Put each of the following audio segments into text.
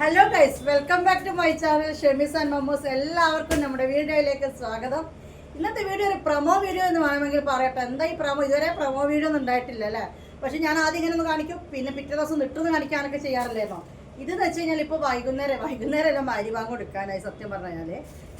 Hello guys welcome back to my channel ഷെമിസ് and മമ്മൂസ് എല്ലാവർക്കും നമ്മുടെ വീഡിയോയിലേക്ക് സ്വാഗതം. ഇന്നത്തെ വീഡിയോ ഒരു പ്രൊമോ വീഡിയോ എന്ന് വേണമെങ്കിൽ പറയട്ടെ. എന്താ ഈ പ്രൊമോ ഇതുവരെ പ്രൊമോ വീഡിയോ ഒന്നും ഉണ്ടായിട്ടില്ല അല്ലേ? പക്ഷെ ഞാൻ ആദ്യം ഇങ്ങനെ ഒന്ന് കാണിക്കും. പിന്നെ പിറ്റേ ദിവസം നിട്ടൊന്ന് കാണിക്കാനൊക്കെ ചെയ്യാറില്ലായിരുന്നോ ഇതെന്ന് വെച്ച് കഴിഞ്ഞാൽ ഇപ്പോൾ വൈകുന്നേരം വൈകുന്നേരം എല്ലാം അരി വാങ്ങി കൊടുക്കാനായി സത്യം പറഞ്ഞാൽ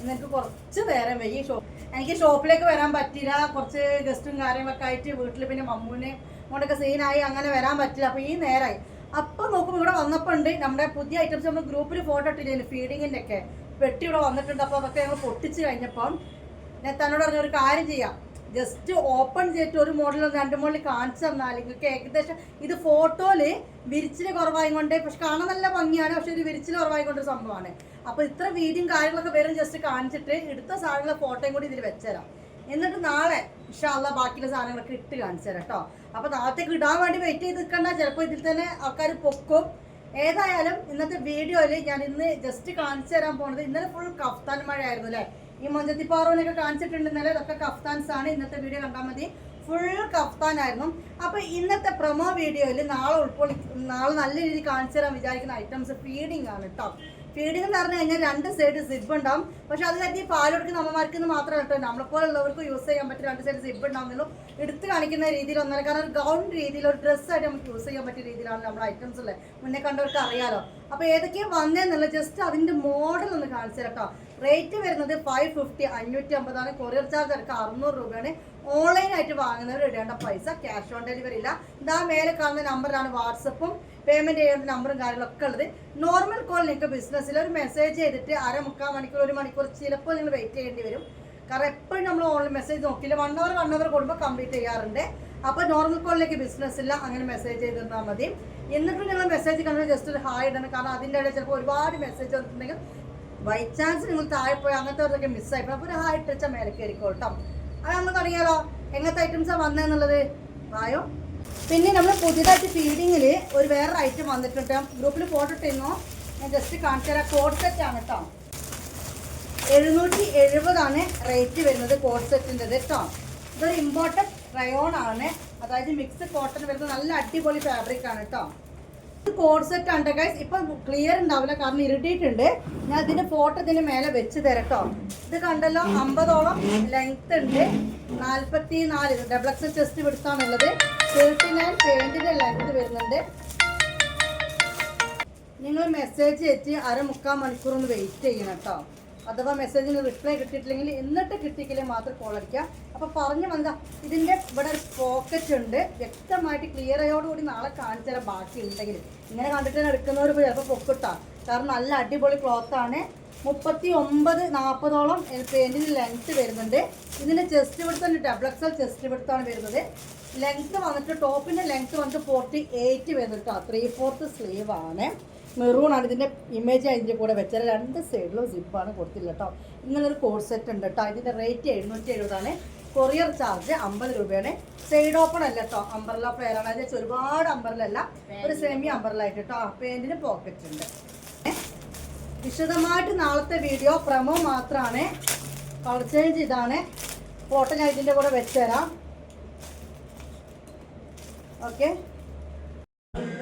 എനിക്ക് കുറച്ച് നേരം വൈകി. ഷോപ്പ് എനിക്ക് ഷോപ്പിലേക്ക് വരാൻ പറ്റില്ല കുറച്ച് ഗസ്റ്റും കാര്യങ്ങളൊക്കെ ആയിട്ട് വീട്ടിൽ പിന്നെ മമ്മൂനെ കൊണ്ടൊക്കെ സീനായി അങ്ങനെ വരാൻ പറ്റില്ല. അപ്പോൾ ഈ നേരമായി അപ്പൊ നോക്കുമ്പോൾ ഇവിടെ വന്നപ്പോൾ ഉണ്ട് നമ്മുടെ പുതിയ ഐറ്റംസ് നമ്മൾ ഗ്രൂപ്പിൽ ഫോട്ടോ ഇട്ടില്ലേ ഫീഡിങ്ങിന്റെ ഒക്കെ പെട്ടി ഇവിടെ വന്നിട്ടുണ്ട്. അപ്പോൾ അതൊക്കെ ഞങ്ങൾ പൊട്ടിച്ച് കഴിഞ്ഞപ്പം ഞാൻ തന്നോട് പറഞ്ഞ ഒരു കാര്യം ചെയ്യാം. ജസ്റ്റ് ഓപ്പൺ ചെയ്തിട്ട് ഒരു മോഡൽ രണ്ട് മോഡൽ കാണിച്ചു തന്നാൽ നിങ്ങൾക്ക് ഏകദേശം ഇത് ഫോട്ടോയിൽ വിരിച്ചിൽ കുറവായതുകൊണ്ട് പക്ഷെ കാണാൻ നല്ല ഭംഗിയാണ്. പക്ഷെ ഒരു വിരിച്ചിൽ കുറവായി കൊണ്ട് സംഭവമാണ് അപ്പോൾ ഇത്ര വീഡിയും കാര്യങ്ങളൊക്കെ വേറെ ജസ്റ്റ് കാണിച്ചിട്ട് എടുത്ത സാധനങ്ങളെ ഫോട്ടോയും കൂടി ഇതിൽ വെച്ചുതരാം എന്നിട്ട് നാളെ ഇഷ്ടമുള്ള ബാക്കിയുള്ള സാധനങ്ങളൊക്കെ ഇട്ട് കാണിച്ചു തരാം കേട്ടോ അപ്പൊ നാളത്തേക്ക് ഇടാൻ വേണ്ടി വെയിറ്റ് ചെയ്ത് നിൽക്കണ്ട ചിലപ്പോൾ ഇതിൽ തന്നെ ആൾക്കാർ പൊക്കും. ഏതായാലും ഇന്നത്തെ വീഡിയോയിൽ ഞാൻ ഇന്ന് ജസ്റ്റ് കാണിച്ചു തരാൻ പോണത് ഇന്നലെ ഫുൾ കഫ്താൻ മഴയായിരുന്നു അല്ലേ? ഈ മൊഞ്ചത്തി കാണിച്ചിട്ടുണ്ട് ഇന്നലെ. ഇതൊക്കെ കഫ്താൻസ് ആണ്. ഇന്നത്തെ വീഡിയോ കണ്ടാൽ മതി. ഫുൾ കഫ്താൻ ആയിരുന്നു. അപ്പൊ ഇന്നത്തെ പ്രൊമോ വീഡിയോയിൽ നാളെ ഉൾക്കൊള്ളി നാളെ നല്ല രീതിയിൽ കാണിച്ചു തരാൻ വിചാരിക്കുന്ന ഐറ്റംസ് ഫീഡിംഗ് ആണ് കേട്ടോ ഫീഡിംഗ് എന്ന് പറഞ്ഞു കഴിഞ്ഞാൽ രണ്ട് സൈഡ് സിബ് ഉണ്ടാവും. പക്ഷെ അത് കരുതി പാൽ കൊടുക്കുന്ന അമ്മമാർക്ക് എന്ന് മാത്രമല്ല കേട്ടോ. നമ്മളെപ്പോലുള്ളവർക്ക് യൂസ് ചെയ്യാൻ പറ്റും രണ്ട് സൈഡ് സിബ് ഉണ്ടാവുന്നുള്ളൂ. എടുത്ത് കാണിക്കുന്ന രീതിയിൽ ഒന്നല്ല. കാരണം ഒരു ഗൗൺ രീതിയിൽ ഒരു ഡ്രസ്സായിട്ട് നമുക്ക് യൂസ് ചെയ്യാൻ പറ്റിയ രീതിയിലാണ് നമ്മുടെ ഐറ്റംസ് ഉള്ളത്. മുന്നേ കണ്ടവർക്ക് അറിയാലോ. അപ്പോൾ ഏതൊക്കെയാണ് വന്നതെന്നുള്ള ജസ്റ്റ് അതിന്റെ മോഡൽ ഒന്ന് കാണിച്ചു കേട്ടോ റേറ്റ് വരുന്നത് ഫൈവ് ഫിഫ്റ്റി അഞ്ഞൂറ്റി അമ്പതാണ് കൊറിയർ ചാർജ് അടക്കം അറുന്നൂറ് രൂപയാണ്. ഓൺലൈനായിട്ട് വാങ്ങുന്നവർ ഇടേണ്ട പൈസ ക്യാഷ് ഓൺ ഡെലിവറി ഇല്ല. ഇതാ മേലെ കാണുന്ന നമ്പറിലാണ് വാട്സപ്പും പേയ്മെന്റ് ചെയ്യേണ്ട നമ്പറും കാര്യങ്ങളൊക്കെ ഉള്ളത്. നോർമൽ കോൾ നിങ്ങൾക്ക് ബിസിനസ്സിൽ ഒരു മെസ്സേജ് ചെയ്തിട്ട് അര മുക്കാൽ മണിക്കൂർ ഒരു മണിക്കൂർ ചിലപ്പോൾ നിങ്ങൾ വെയിറ്റ് ചെയ്യേണ്ടി വരും. കാരണം എപ്പോഴും നമ്മൾ ഓൺലൈൻ മെസ്സേജ് നോക്കില്ല. വൺ അവർ വൺ അവർ കൂടുമ്പോൾ കംപ്ലീറ്റ് ചെയ്യാറുണ്ട്. അപ്പോൾ നോർമൽ കോളിലേക്ക് ബിസിനസ് ഇല്ല. അങ്ങനെ മെസ്സേജ് ചെയ്ത് തന്നാൽ മതി. എന്നിട്ട് നിങ്ങൾ മെസ്സേജ് കണ്ടു? ജസ്റ്റ് ഒരു ഹായ് ഇടണം. കാരണം അതിന്റെ ഇടയിൽ ചിലപ്പോൾ ഒരുപാട് മെസ്സേജ് വന്നിട്ടുണ്ടെങ്കിൽ ബൈ ചാൻസ് നിങ്ങൾ താഴെ പോയി അങ്ങനത്തെ അവരൊക്കെ മിസ്സായി അപ്പോൾ ഒരു ഹായ് ഇട്ടച്ച മേലെ കയറിക്കോട്ടോ കേട്ടോ അത് നമുക്ക് അറിയാലോ എങ്ങനത്തെ ഐറ്റംസാണ് വന്നതെന്നുള്ളത് ആയോ പിന്നെ നമ്മൾ പുതിയതായിട്ട് ഫീഡിങ്ങിൽ ഒരു വേറെ ഐറ്റം വന്നിട്ടുണ്ട്. ഗ്രൂപ്പിൽ ഫോട്ടോ ഇട്ടിരുന്നോ. ഞാൻ ജസ്റ്റ് കാണിച്ചു തരാം. കോഡ് സെറ്റ് ആണ് കേട്ടോ എഴുന്നൂറ്റി എഴുപതാണ് റേറ്റ് വരുന്നത് കോഡ് സെറ്റിന്റെ കേട്ടോ ഇതൊരു ഇമ്പോർട്ടന്റ് റയോൺ ആണ്. അതായത് മിക്സ് കോട്ടൺ വരുന്നത് നല്ല അടിപൊളി ഫാബ്രിക് ആണ് കേട്ടോ ഇത് ഉണ്ട് ഗൈസ് ഇപ്പൊ ക്ലിയർ ഉണ്ടാവില്ല. കാരണം ഇരുട്ടിയിട്ടുണ്ട്. ഞാൻ ഇതിന്റെ ഫോട്ടോ ഇതിന്റെ മേലെ വെച്ച് തരട്ടോ ഇത് കണ്ടല്ലോ അമ്പതോളം ലെങ്ത് ഉണ്ട്. നാല്പത്തി നാല് ഡബിൾ എക്സ് ചെസ്റ്റ് പിടുത്താണുള്ളത് തേർട്ടി നയൻ പെയിന്റിന്റെ ലെങ്ത് വരുന്നുണ്ട്. നിങ്ങൾ മെസ്സേജ് എത്തി അര മുക്കാൽ മണിക്കൂർ ഒന്ന് വെയിറ്റ് ചെയ്യണം കേട്ടോ അഥവാ മെസ്സേജിന് റിപ്ലൈ കിട്ടിയിട്ടില്ലെങ്കിൽ എന്നിട്ട് കിട്ടിക്കലേ മാത്രം കോൾ അടിക്കുക. അപ്പോൾ പറഞ്ഞു വന്നതാ ഇതിന്റെ ഇവിടെ ഒരു പോക്കറ്റ് ഉണ്ട്. വ്യക്തമായിട്ട് ക്ലിയർ ആയോടുകൂടി നാളെ കാണിച്ചു തരാം ബാക്കി ഉണ്ടെങ്കിൽ. ഇങ്ങനെ കണ്ടിട്ട് തന്നെ എടുക്കുന്നവർ ചിലപ്പോൾ പൊക്കിട്ടാ. കാരണം നല്ല അടിപൊളി ക്ലോത്ത് ആണ്. മുപ്പത്തി ഒമ്പത് നാൽപ്പതോളം പെയിന്റിന് ലെങ്ത്ത് വരുന്നുണ്ട്. ഇതിന്റെ ചെസ്റ്റ് വിടുത്തുണ്ട് ഡബ്ലക്സൽ ചെസ്റ്റ് വിടുത്താണ് വരുന്നത്. ലെങ്ത്ത് വന്നിട്ട് ടോപ്പിന്റെ ലെങ്ത്ത് വന്നിട്ട് ഫോർട്ടി എയ്റ്റ് വരുന്നുണ്ട് കേട്ടോ ത്രീ ഫോർത്ത് സ്ലീവ് ആണ് ഇതിന്റെ ഇമേജ് അതിന്റെ കൂടെ വെച്ചാൽ രണ്ട് സൈഡിലും സിപ്പാണ് കൊടുത്തില്ല കേട്ടോ ഇങ്ങനൊരു കോഡ് സെറ്റ് ഉണ്ട് കേട്ടോ ഇതിന്റെ റേറ്റ് എഴുന്നൂറ്റി എഴുപതാണ് കൊറിയർ ചാർജ് അമ്പത് രൂപയാണ്. സൈഡ് ഓപ്പൺ അല്ല കേട്ടോ അമ്പർല പേരാണ് ആണ്. അത് ഒരുപാട് അമ്പറിലല്ല ഒരു സെമി അമ്പർല ആയിട്ട് കേട്ടോ പേന്റിന് പോക്കറ്റ് ഉണ്ട്. വിശദമായിട്ട് നാളത്തെ വീഡിയോ പ്രമോ മാത്രമാണ് കളർ ചേഞ്ച് ഇതാണ്. ഫോട്ടോ ഞാൻ ഇതിന്റെ കൂടെ വെച്ചുതരാം ഓക്കെ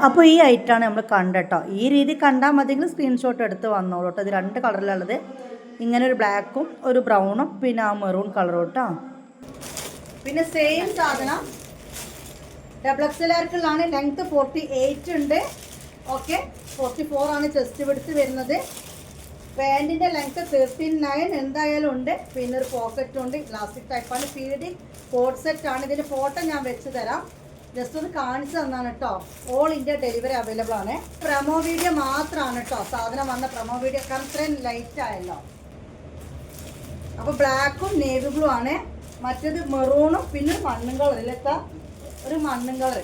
അപ്പോൾ ഈ ഐറ്റാണ് നമ്മൾ കണ്ടട്ടോ. ഈ രീതി കണ്ടാൽ മതിയെങ്കിൽ സ്ക്രീൻഷോട്ട് എടുത്ത് വന്നോളൂ കേട്ടോ. ഇത് രണ്ട് കളറിലുള്ളത് ഇങ്ങനെ ഒരു ബ്ലാക്കും ഒരു ബ്രൗണും പിന്നെ ആ മെറൂൺ കളറും കേട്ടോ പിന്നെ സെയിം സാധനം. ഡബിൾ എക്സലാർക്കുള്ളതാണ് ലെങ്ത് ഫോർട്ടി എയ്റ്റ് ഉണ്ട്. ഓക്കെ ഫോർട്ടി ഫോർ ആണ് ചെസ്റ്റ് പിടിച്ച് വരുന്നത്. പാന്റിന്റെ ലെങ്ത് തേർട്ടീൻ നയൻ എന്തായാലും ഉണ്ട്. പിന്നെ ഒരു പോക്കറ്റും ഉണ്ട്. ഇലാസ്റ്റിക് ടൈപ്പാണ് ഫീഡിങ് കോഡ് സെറ്റ് ആണ്. ഇതിന്റെ ഫോട്ടോ ഞാൻ വെച്ച് തരാം. ജസ്റ്റ് ഒന്ന് കാണിച്ചു തന്നാണ് കേട്ടോ. ഓൾ ഇന്ത്യ ഡെലിവറി അവൈലബിൾ ആണ്. പ്രമോ വീഡിയോ മാത്രമാണ് കേട്ടോ. സാധനം വന്ന പ്രമോ വീഡിയോ കാരണം ഇത്രയും ലൈറ്റ് ആയല്ലോ. അപ്പോൾ ബ്ലാക്കും നേവി ബ്ലൂ ആണ്. മറ്റേത് മെറൂണും പിന്നെ ഒരു മണ്ണും കളർ ഇല്ലത്ത ഒരു മണ്ണും കളർ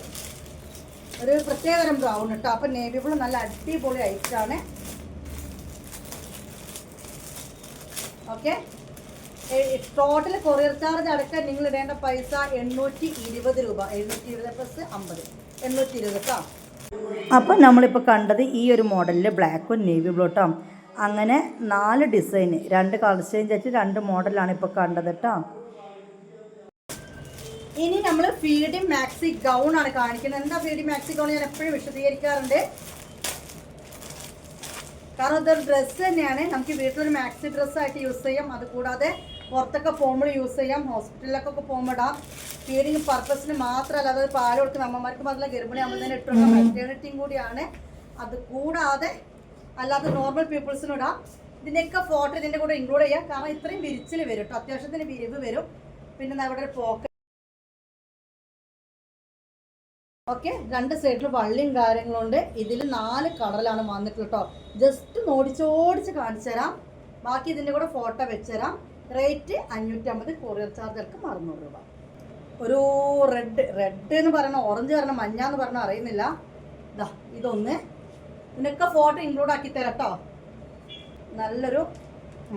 ഒരു പ്രത്യേകതരം ബ്രൗൺ കേട്ടോ അപ്പോൾ നേവി ബ്ലൂ നല്ല അടിപൊളി ഐറ്റാണ് ഓക്കെ ടോട്ടൽ കൊറിയർ ചാർജ് അടക്കം നിങ്ങൾ ഇടേണ്ട പൈസ എണ്ണൂറ്റി ഇരുപത് രൂപ. എഴുന്നൂറ്റി ഇരുപത് പ്ലസ് അമ്പത്. എണ്ണൂറ്റി ഇരുപത് കേട്ടോ അപ്പോൾ നമ്മളിപ്പോൾ കണ്ടത് ഈ ഒരു മോഡലിൽ ബ്ലാക്കും നേവി ബ്ലൂട്ടോ അങ്ങനെ നാല് ഡിസൈന് രണ്ട് കളർ ചേഞ്ച് വെച്ച് രണ്ട് മോഡലാണ് ഇപ്പോൾ കണ്ടത് കേട്ടോ ഇനി നമ്മൾ ഫീഡി മാക്സി ഗൗൺ ആണ് കാണിക്കുന്നത്. എന്താ ഫീഡി മാക്സി ഗൗൺ ഞാൻ എപ്പോഴും വിശദീകരിക്കാറുണ്ട്. കാരണം ഇതൊരു ഡ്രസ്സ് തന്നെയാണ്. നമുക്ക് വീട്ടിലൊരു മാക്സി ഡ്രസ്സായിട്ട് യൂസ് ചെയ്യാം. അത് കൂടാതെ പുറത്തൊക്കെ പോകുമ്പോൾ യൂസ് ചെയ്യാം. ഹോസ്പിറ്റലിലൊക്കെ പോകുമ്പോൾ ഇടാം. ഫീഡിങ് പർപ്പസിന് മാത്രമല്ല അതായത് പാൽ കൊടുക്കുന്ന അമ്മമാർക്ക് മാത്രമല്ല ഗർഭിണി ആകുമ്പോൾ ഇട്ടുള്ള മെറ്റേണിറ്റിയും കൂടിയാണ്. അത് കൂടാതെ അല്ലാതെ നോർമൽ പീപ്പിൾസിനും ഇടാം. ഇതിന്റെയൊക്കെ ഫോട്ടോ ഇതിന്റെ കൂടെ ഇൻക്ലൂഡ് ചെയ്യാം. കാരണം ഇത്രയും വിരിച്ചിൽ വരും കേട്ടോ. അത്യാവശ്യത്തിന് വിരിവ് വരും. പിന്നെ അവിടെ ഒരു പോക്കറ്റ് ഓക്കെ രണ്ട് സൈഡിൽ വള്ളിയും കാര്യങ്ങളുണ്ട് ഇതിൽ നാല് കളറിലാണ് വന്നിട്ടുള്ളത് കേട്ടോ. ജസ്റ്റ് നോടിച്ചോടിച്ച് കാണിച്ചു തരാം ബാക്കി ഇതിന്റെ കൂടെ ഫോട്ടോ വെച്ച് തരാം റേറ്റ് അഞ്ഞൂറ്റമ്പത് കൊറിയർ ചാർജർക്ക് അറുന്നൂറ് രൂപ. ഒരു റെഡ് റെഡ് എന്ന് പറയണ ഓറഞ്ച് പറയണ മഞ്ഞ എന്ന് പറഞ്ഞ അറിയുന്നില്ല. ഇതാ ഇതൊന്ന്. ഇതിനൊക്കെ ഫോട്ടോ ഇൻക്ലൂഡ് ആക്കി തരാം കേട്ടോ നല്ലൊരു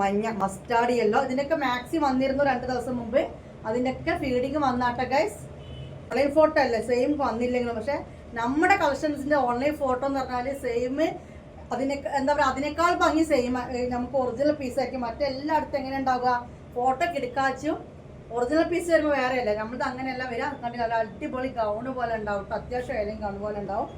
മഞ്ഞ മസ്റ്റാർഡ് യെല്ലോ ഇതിനൊക്കെ മാക്സി വന്നിരുന്നു രണ്ട് ദിവസം മുമ്പ്. അതിന്റെയൊക്കെ ഫീഡിങ് വന്നാട്ടെ ഗൈസ് ഓൺലൈൻ ഫോട്ടോ അല്ലേ? സെയിം വന്നില്ലെങ്കിലും. പക്ഷെ നമ്മുടെ കളക്ഷൻസിന്റെ ഓൺലൈൻ ഫോട്ടോ എന്ന് പറഞ്ഞാൽ സെയിം അതിനെ എന്താ പറയുക അതിനേക്കാൾ ഭംഗി സെയിം നമുക്ക് ഒറിജിനൽ പീസ് ആയിരിക്കും. മറ്റെല്ലായിടത്തും എങ്ങനെ ഉണ്ടാവുക ഫോട്ടോ കിടക്കാച്ചും ഒറിജിനൽ പീസ് വരുമ്പോൾ വേറെ അല്ലേ. നമ്മളത് അങ്ങനെയല്ല വരിക കണ്ടില്ല? നല്ല അടിപൊളി ഗൗണ് പോലെ ഉണ്ടാവും. അത്യാവശ്യം ഏതെങ്കിലും ഗൗൺ പോലെ ഉണ്ടാവും.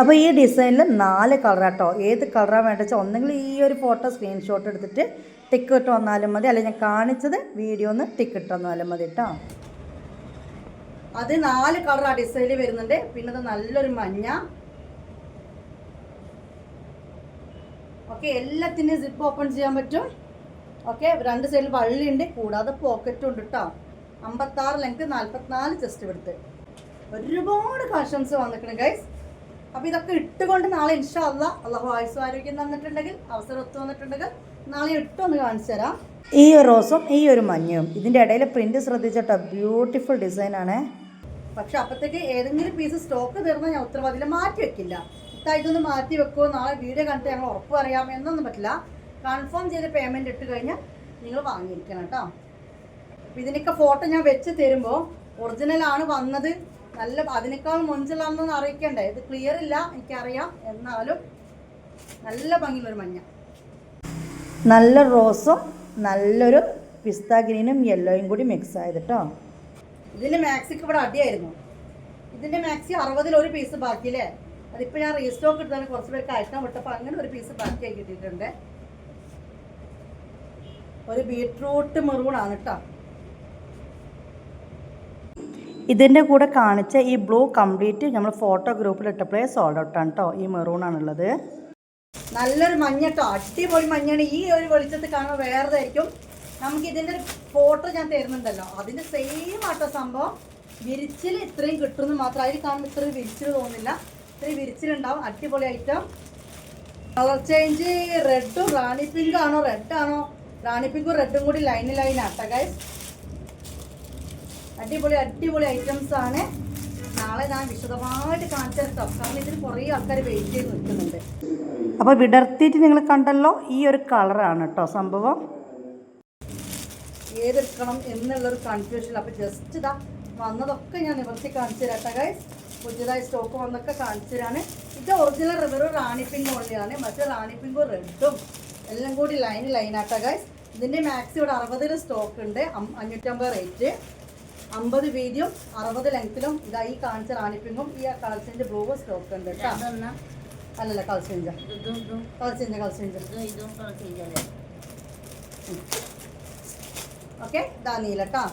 അപ്പോൾ ഈ ഡിസൈനിൽ നാല് കളറാട്ടോ ഏത് കളറാണ് വേണ്ടത് വെച്ചാൽ ഒന്നെങ്കിൽ ഈ ഒരു ഫോട്ടോ സ്ക്രീൻഷോട്ട് എടുത്തിട്ട് ടിക്ക് ഇട്ട് വന്നാലും മതി. അല്ലെങ്കിൽ ഞാൻ കാണിച്ചത് വീഡിയോ ഒന്ന് ടിക്ക് ഇട്ട് വന്നാലും മതി കേട്ടോ അത് നാല് കളർ ആ ഡിസൈനിൽ വരുന്നുണ്ട്. പിന്നെ അത് നല്ലൊരു മഞ്ഞ ഓക്കെ എല്ലാത്തിനും സിപ്പ് ഓപ്പൺ ചെയ്യാൻ പറ്റും. ഓക്കെ രണ്ട് സൈഡിൽ വള്ളിയുണ്ട് കൂടാതെ പോക്കറ്റും ഉണ്ട് കേട്ടോ അമ്പത്താറ് ലെങ്ത് നാൽപ്പത്തിനാല് ചെസ്റ്റ് എടുത്ത് ഒരുപാട് കളക്ഷൻസ് വന്നിട്ടുണ്ട് ഗൈസ് അപ്പോൾ ഇതൊക്കെ ഇട്ടുകൊണ്ട് നാളെ ഇൻഷാ അല്ല അള്ളാഹു ആയുസ് ആരോഗ്യം തന്നിട്ടുണ്ടെങ്കിൽ അവസരം ഒത്തു വന്നിട്ടുണ്ടെങ്കിൽ നാളെ ഇട്ടൊന്ന് കാണിച്ചു തരാം. ഈ ഒരു റോസും ഈ ഒരു മഞ്ഞയും ഇതിന്റെ ഇടയിൽ പ്രിന്റ് ശ്രദ്ധിച്ചിട്ടോ ബ്യൂട്ടിഫുൾ ഡിസൈനാണ് പക്ഷെ അപ്പത്തേക്ക് ഏതെങ്കിലും പീസ് സ്റ്റോക്ക് തീർന്നാൽ ഞാൻ ഉത്തരവാദിത്തം മാറ്റി വെക്കില്ല. ഇതായിട്ടൊന്ന് മാറ്റി വെക്കുമോ നാളെ വീഡിയോ കണ്ടിട്ട് ഞങ്ങൾ ഉറപ്പ് പറയാം എന്നൊന്നും പറ്റില്ല. കൺഫേം ചെയ്ത് പേയ്മെന്റ് ഇട്ട് കഴിഞ്ഞാൽ നിങ്ങൾ വാങ്ങിയിരിക്കണം കേട്ടോ. അപ്പം ഇതിനൊക്കെ ഫോട്ടോ ഞാൻ വെച്ച് തരുമ്പോൾ ഒറിജിനലാണ് വന്നത്. നല്ല അതിനേക്കാൾ മൊഞ്ചലാണെന്നൊന്ന് അറിയിക്കണ്ടേ. ഇത് ക്ലിയർ ഇല്ല എനിക്കറിയാം. എന്നാലും നല്ല ഭംഗിയുള്ളൊരു മഞ്ഞ. നല്ല റോസും നല്ലൊരു പിസ്ത ഗ്രീനും യെല്ലോയും കൂടി മിക്സ് ആയത് ഇതിന്റെ മാക്സിക്ക് ഇവിടെ അടിയായിരുന്നു. ഇതിന്റെ മാക്സി അറുപതിൽ ഒരു പീസ് ബാക്കിയില്ലേ? അതിപ്പോൾ ഞാൻ റീസ്റ്റോക്ക് എടുത്താണ് കുറച്ച് പേർക്ക് അയക്കാൻ വിട്ടപ്പോൾ അങ്ങനെ ഒരു പീസ് ബാക്കിയായി കിട്ടിയിട്ടുണ്ട്. ഒരു ബീട്രൂട്ട് മെറൂണാണ് കേട്ടോ ഇതിന്റെ കൂടെ കാണിച്ച ഈ ബ്ലൂ കംപ്ലീറ്റ് നമ്മൾ ഫോട്ടോ ഗ്രൂപ്പിൽ ഇട്ടപ്പോഴേ സോൾഡ് ഔട്ടാണ് കേട്ടോ ഈ മെറൂണാണുള്ളത് നല്ലൊരു മഞ്ഞ കേട്ടോ അടിപൊളി മഞ്ഞാണ് ഈ ഒരു വെളിച്ചത്ത് കാണുമ്പോൾ വേറെതായിരിക്കും. നമുക്ക് ഇതിന്റെ ഒരു ഫോട്ടോ ഞാൻ തരുന്നുണ്ടല്ലോ. അതിന്റെ സെയിം ആട്ടോ സംഭവം. വിരിച്ചിൽ ഇത്രയും കിട്ടുമെന്ന് മാത്രം. അതിൽ കാണുമ്പോൾ ഇത്രയും വിരിച്ചിൽ തോന്നില്ല ഇത്രയും വിരിച്ചിലുണ്ടാവും. അടിപൊളി ഐറ്റം കളർ ചേഞ്ച് റെഡും റാണി പിങ്ക് ആണോ? റെഡ് ആണോ? റാണി പിങ്കും റെഡും കൂടി ലൈന് ലൈൻ ആട്ടോ ഗൈസ് അടിപൊളി അടിപൊളി ഐറ്റംസ് ആണ്. നാളെ ഞാൻ വിശദമായിട്ട് കാണിച്ചു കാരണം ഇതിന് കുറേ ആൾക്കാർ വെയിറ്റ് ചെയ്ത് നിൽക്കുന്നുണ്ട്. അപ്പോൾ വിടർത്തിയിട്ട് നിങ്ങൾ കണ്ടല്ലോ ഈ ഒരു കളറാണ് കേട്ടോ സംഭവം. ഏതെടുക്കണം എന്നുള്ളൊരു കൺഫ്യൂഷൻ അപ്പോൾ ജസ്റ്റ് ഇതാ വന്നതൊക്കെ ഞാൻ നിവർത്തി കാണിച്ചു തരാം ഗൈസ് പുതിയതായി സ്റ്റോക്ക് വന്നൊക്കെ കാണിച്ചു തരാണ്. ഇത് ഒറിജിനൽ വെറും റാണി പിങ്ക് ഓൺലിയാണ് മറ്റേ റാണി പിങ്കും റെഡും. എല്ലാം കൂടി ലൈൻ ലൈനാട്ട ഗൈസ് ഇതിന്റെ മാക്സ് ഇവിടെ അറുപതിൽ സ്റ്റോക്ക് ഉണ്ട്. അഞ്ഞൂറ്റമ്പത് റേറ്റ് അമ്പത് വീതിയും അറുപത് ലെങ്ത്തിലും ഇതാ ഈ കാണിച്ച പിങ്കും ഈ കളർസിന്റെ ബ്ലൂവും സ്റ്റോക്ക് ഉണ്ട് കേട്ടോ. അല്ലല്ല ഇതും ഇതും. കളർ ഓക്കെ ഇതാ നീല കേട്ടോ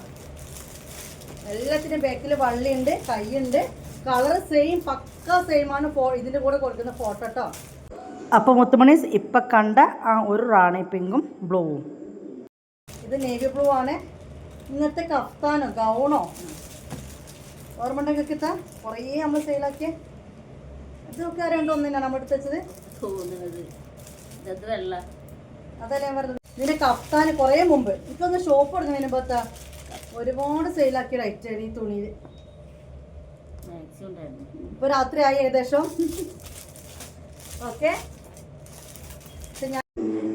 എല്ലാത്തിനും ബാക്കിൽ വള്ളിയുണ്ട് കൈയുണ്ട്. കളർ സെയിം പക്ക സെയിമാണ് ആണ് ഫോ ഇതിന്റെ കൂടെ കൊടുക്കുന്ന ഫോട്ടോ കേട്ടോ അപ്പോൾ മുത്തുമണീസ് ഇപ്പം കണ്ട ആ ഒരു റാണി പിങ്കും ബ്ലൂവും ഇത് നേവി ബ്ലൂ ആണ്. ഇന്നത്തെ കഫ്താനോ ഗൗണോ? ഓർമ്മ ഉണ്ടെങ്കിൽ കിട്ടാൻ കുറേ നമ്മൾ സെയിലാക്കിയ ഇതൊക്കെ രണ്ടോ ഒന്നിനാ നമ്മൾ എടുത്ത് വെച്ചത്? അതല്ലേ ഞാൻ പറഞ്ഞത്. ഇതിന്റെ കഫ്താന് കുറേ മുമ്പ്. ഇപ്പൊ ഒന്ന് ഷോപ്പ് തുടങ്ങുന്നതിന് മുമ്പത്താ ഒരുപാട് സെയിലാക്കിയ ഐറ്റം ഈ തുണിയിൽ ഇപ്പൊ രാത്രി ആയി ഏകദേശം. ഓക്കെ.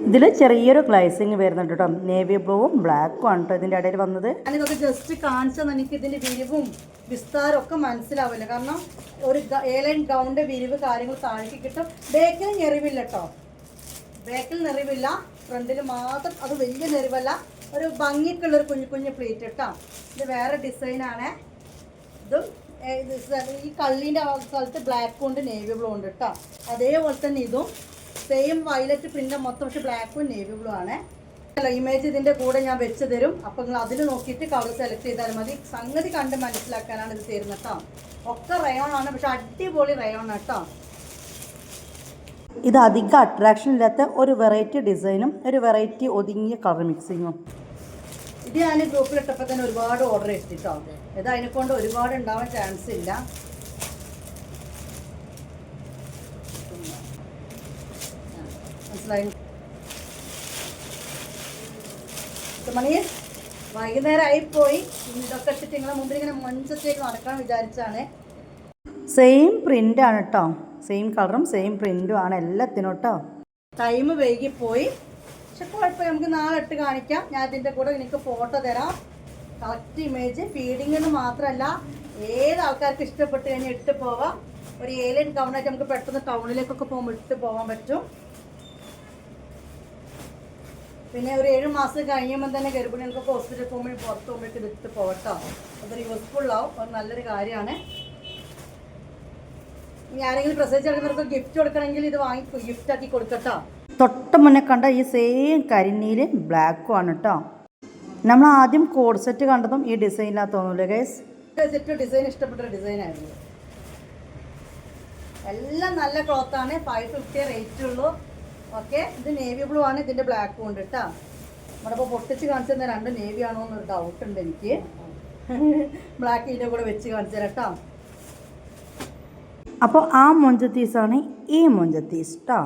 ഇതിൽ ചെറിയൊരു ഗ്ലൈസിങ് വരുന്നുണ്ട് കേട്ടോ. നേവി ബ്ലൂവും ബ്ലാക്കും ആണ് കേട്ടോ ഇതിന്റെ ഇടയിൽ വന്നത്. ഞാനിതൊക്കെ ജസ്റ്റ് കാണിച്ചാൽ എനിക്ക് ഇതിന്റെ വിരിവും വിസ്താരം ഒക്കെ മനസ്സിലാവില്ല. കാരണം ഒരു ഏലൈൻ ഗൗണിന്റെ വിരിവ് കാര്യങ്ങൾ താഴേക്ക് കിട്ടും. ബേക്കിൽ ഞെറിവില്ല കേട്ടോ ബേക്കിൽ നിറവില്ല ഫ്രണ്ടിൽ മാത്രം അത് വലിയ നിറവല്ല ഒരു ഭംഗിക്കുള്ള ഒരു കുഞ്ഞു കുഞ്ഞു പ്ലേറ്റ് കേട്ടോ ഇത് വേറെ ഡിസൈനാണ് ഇതും ഈ കള്ളീന്റെ സ്ഥലത്ത് ബ്ലാക്കും ഉണ്ട് നേവി ബ്ലൂ ഉണ്ട് കേട്ടോ അതേപോലെ തന്നെ ഇതും സെയിം വയലറ്റ് പിന്നെ മൊത്തം പക്ഷേ ബ്ലാക്കും നേവി ബ്ലൂ ആണ്. അല്ല ഇമേജ് ഇതിന്റെ കൂടെ ഞാൻ വെച്ച് തരും. അപ്പോൾ നിങ്ങൾ അതിൽ നോക്കിയിട്ട് കളർ സെലക്ട് ചെയ്താൽ മതി. സംഗതി കണ്ട് മനസ്സിലാക്കാനാണ് ഇത് തരുന്നത് കേട്ടോ ഒക്കെ റയോൺ ആണ് പക്ഷെ അടിപൊളി റയോൺ കേട്ടോ ഇത് അധികം അട്രാക്ഷൻ ഇല്ലാത്ത ഒരു വെറൈറ്റി ഡിസൈനും ഒരു വെറൈറ്റി ഒതുങ്ങിയ കളർ മിക്സിങ്ങും ഇത് ഞാൻ ഗ്രൂപ്പിൽ ഇട്ടപ്പോൾ തന്നെ ഒരുപാട് ഓർഡർ എടുത്തിട്ടോ ഇത് അതിനെ കൊണ്ട് ഒരുപാട് ഉണ്ടാവാൻ ചാൻസ് ഇല്ല. മണി വൈകുന്നേരം ആയിപ്പോയി ഇതൊക്കെ ഇട്ടിട്ട് നിങ്ങളെ മുമ്പിൽ ഇങ്ങനെ മഞ്ചത്തേക്ക് നടക്കാൻ വിചാരിച്ചാണ്. സെയിം പ്രിന്റ് ആണ് കേട്ടോ സെയിം കളറും സെയിം പ്രിന്റും ആണ് എല്ലാത്തിനും കേട്ടോ ടൈം വൈകിപ്പോയി. പക്ഷെ കുഴപ്പമില്ല നമുക്ക് നാളെ ഇട്ട് കാണിക്കാം. ഞാൻ ഇതിന്റെ കൂടെ എനിക്ക് ഫോട്ടോ തരാം. കറക്റ്റ് ഇമേജ് ഫീഡിങ്ങിന് മാത്രമല്ല ഏത് ആൾക്കാർക്ക് ഇഷ്ടപ്പെട്ട് കഴിഞ്ഞാൽ ഇട്ട് പോവാം. ഒരു ഏലിയൻ ടൗണായിട്ട് നമുക്ക് പെട്ടെന്ന് ടൗണിലേക്കൊക്കെ പോകുമ്പോൾ ഇട്ട് പോകാൻ പറ്റും. പിന്നെ ഒരു ഏഴ് മാസം കഴിയുമ്പോൾ തന്നെ ഗർഭിണികൾക്കൊക്കെ ഹോസ്പിറ്റലിൽ പോകുമ്പോൾ പുറത്ത് പോകുമ്പോഴേക്ക് ഇതിട്ട് പോകട്ടോ. അതൊരു യൂസ്ഫുൾ ആവും. അത് നല്ലൊരു കാര്യമാണ്. ഇനി ആരെങ്കിലും പ്രസവിച്ചെടുക്കുന്നവർക്ക് ഗിഫ്റ്റ് കൊടുക്കണമെങ്കിൽ ഇത് വാങ്ങി ഗിഫ്റ്റ് ആക്കി കൊടുക്കട്ടോ. തൊട്ട് മുന്നേ കണ്ട ഈ സെയിം കരിനീൽ ബ്ലാക്കും ആണ് കേട്ടോ നമ്മൾ ആദ്യം കോഡ് സെറ്റ് കണ്ടതും ഈ ഡിസൈനിലാ തോന്നൂല്ലേ ഗൈസ് സെറ്റ് ഡിസൈൻ ഇഷ്ടപ്പെട്ട ഡിസൈനായിരുന്നു എല്ലാം നല്ല ക്ലോത്ത് ആണ് ഫൈവ് ഫിഫ്റ്റി റേറ്റ് ഉള്ളൂ. ഓക്കെ ഇത് നേവി ബ്ലൂ ആണ് ഇതിന്റെ ബ്ലാക്കും ഉണ്ട് കേട്ടോ നമ്മുടെ ഇപ്പോൾ പൊട്ടിച്ച് കാണിച്ചു തന്നെ രണ്ട് നേവി ആണോ എന്നൊരു ഡൗട്ട് ഉണ്ട് എനിക്ക്. ബ്ലാക്ക് ഇതിന്റെ കൂടെ വെച്ച് കാണിച്ചു തരാം കേട്ടോ അപ്പോൾ ആ മൊഞ്ചത്തീസാണ് ഈ മൊഞ്ചത്തീസ് കേട്ടോ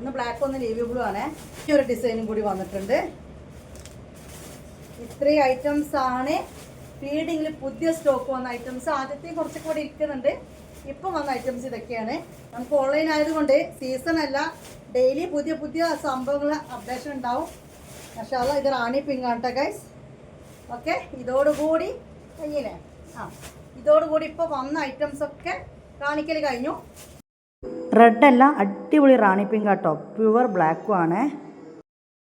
ഒന്ന് ബ്ലാക്ക് ഒന്ന് നേവി ബ്ലൂ ആണ്. ഈ ഒരു ഡിസൈനും കൂടി വന്നിട്ടുണ്ട്. ഇത്രയും ഐറ്റംസ് ആണ്. ഫീഡിങ്ങിൽ പുതിയ സ്റ്റോക്ക് വന്ന ഐറ്റംസ് ആദ്യത്തെ കുറച്ചൊക്കെ കൂടി ഇരിക്കുന്നുണ്ട്. ഇപ്പം വന്ന ഐറ്റംസ് ഇതൊക്കെയാണ്. നമുക്ക് ഓൺലൈൻ ആയതുകൊണ്ട് സീസൺ അല്ല ഡെയിലി പുതിയ പുതിയ സംഭവങ്ങൾ അപ്ഡേഷൻ ഉണ്ടാവും. മഷാല ഇത് റാണി കേട്ടോ ഗൈസ് ഓക്കെ ഇതോടുകൂടി ഇങ്ങനെ ആ ഇതോടുകൂടി ഇപ്പോൾ വന്ന ഐറ്റംസ് ഒക്കെ കാണിക്കൽ കഴിഞ്ഞു. റെഡ് അല്ല അടിപൊളി റാണി പിങ്ക് കേട്ടോ പ്യുവർ ബ്ലാക്കും ആണ്.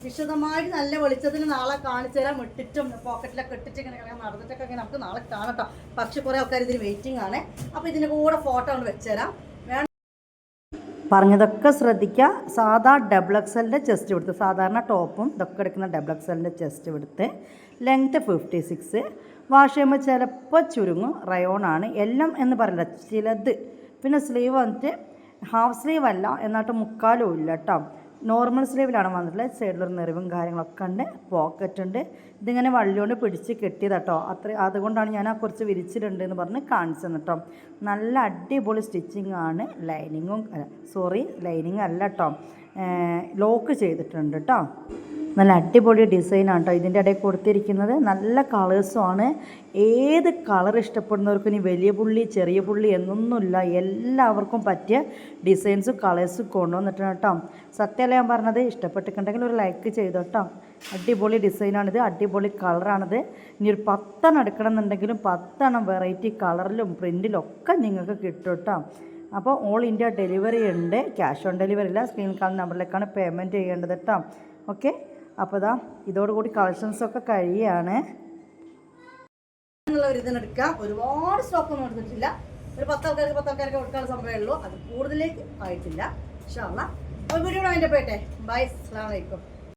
വിശദമായിട്ട് നല്ല വെളിച്ചത്തിന് നാളെ കാണിച്ചു തരാം. ഇട്ടിട്ടും പോക്കറ്റിലൊക്കെ ഇട്ടിട്ട് ഇങ്ങനെ കിടക്കാൻ നടന്നിട്ടൊക്കെ ഇങ്ങനെ നമുക്ക് നാളെ കാണട്ടോ പക്ഷെ കുറേ ആൾക്കാർ ഇതിന് വെയിറ്റിംഗ് ആണ്. അപ്പോൾ ഇതിന്റെ കൂടെ ഫോട്ടോ ഒന്ന് വെച്ചുതരാം പറഞ്ഞതൊക്കെ ശ്രദ്ധിക്കുക സാധാ ഡബിൾ എക്സലിന്റെ ചെസ്റ്റ് എടുത്ത് സാധാരണ ടോപ്പും ഇതൊക്കെ എടുക്കുന്ന ഡബിൾ എക്സലിന്റെ ചെസ്റ്റ് എടുത്ത് ലെങ്ത്ത് ഫിഫ്റ്റി സിക്സ് വാഷ് ചെയ്യുമ്പോൾ ചിലപ്പോൾ ചുരുങ്ങും. റയോണാണ് ആണ്. എല്ലാം എന്ന് പറയില്ല ചിലത്. പിന്നെ സ്ലീവ് വന്നിട്ട് ഹാഫ് സ്ലീവ് അല്ല എന്നിട്ട് മുക്കാലും ഇല്ല കേട്ടോ നോർമൽ സ്ലീവിലാണ് വന്നിട്ടുള്ളത്. സൈഡിലൊരു നിറവും കാര്യങ്ങളൊക്കെ ഉണ്ട്. പോക്കറ്റ് ഉണ്ട്. ഇതിങ്ങനെ വള്ളിയോണ്ട് പിടിച്ച് കെട്ടിയതാട്ടോ അത്ര അതുകൊണ്ടാണ് ഞാൻ ആ കുറച്ച് വിരിച്ചിട്ടുണ്ട് എന്ന് പറഞ്ഞ് കാണിച്ചു കേട്ടോ നല്ല അടിപൊളി സ്റ്റിച്ചിങ് ആണ്. ലൈനിങ്ങും സോറി ലൈനിങ് അല്ല കേട്ടോ ലോക്ക് ചെയ്തിട്ടുണ്ട് കേട്ടോ നല്ല അടിപൊളി ഡിസൈനാണ് കേട്ടോ ഇതിന്റെ ഇടയിൽ കൊടുത്തിരിക്കുന്നത്. നല്ല കളേഴ്സുമാണ് ഏത് കളർ ഇഷ്ടപ്പെടുന്നവർക്കും ഇനി വലിയ പുള്ളി ചെറിയ പുള്ളി എന്നൊന്നുമില്ല. എല്ലാവർക്കും പറ്റിയ ഡിസൈൻസും കളേഴ്സും കൊണ്ടുവന്നിട്ടാണ് കേട്ടോ സത്യമല്ല ഞാൻ പറഞ്ഞത്? ഇഷ്ടപ്പെട്ടിട്ടുണ്ടെങ്കിൽ ഒരു ലൈക്ക് ചെയ്തോ കേട്ടോ അടിപൊളി ഡിസൈനാണിത് അടിപൊളി കളറാണിത് ഇനി ഒരു പത്തെണ്ണം എടുക്കണം എന്നുണ്ടെങ്കിലും പത്തെണ്ണം വെറൈറ്റി കളറിലും പ്രിന്റിലും ഒക്കെ നിങ്ങൾക്ക് കിട്ടും കേട്ടോ അപ്പോൾ ഓൾ ഇന്ത്യ ഡെലിവറി ഉണ്ട്. ക്യാഷ് ഓൺ ഡെലിവറി ഇല്ല. സ്ക്രീൻ കാണുന്ന നമ്പറിലേക്കാണ് പേയ്മെന്റ് ചെയ്യേണ്ടത് കേട്ടോ. ഓക്കെ? അപ്പോൾ ഇതാ ഇതോടുകൂടി കളക്ഷൻസൊക്കെ കഴിയുകയാണ് എന്നുള്ള ഒരു ഇതിനെടുക്കാം ഒരുപാട് സ്റ്റോക്കൊന്നും എടുത്തിട്ടില്ല. ഒരു പത്ത് ആൾക്കാർക്ക് പത്ത് ആൾക്കാർക്ക് കൊടുക്കാനുള്ള സംഭവമേ ഉള്ളൂ. അത് കൂടുതലേക്ക് ആയിട്ടില്ല. അള്ളാ. അപ്പോൾ വീഡിയോ അതിന്റെ പോയിട്ടെ ബൈ അസ്സാം വലൈക്കും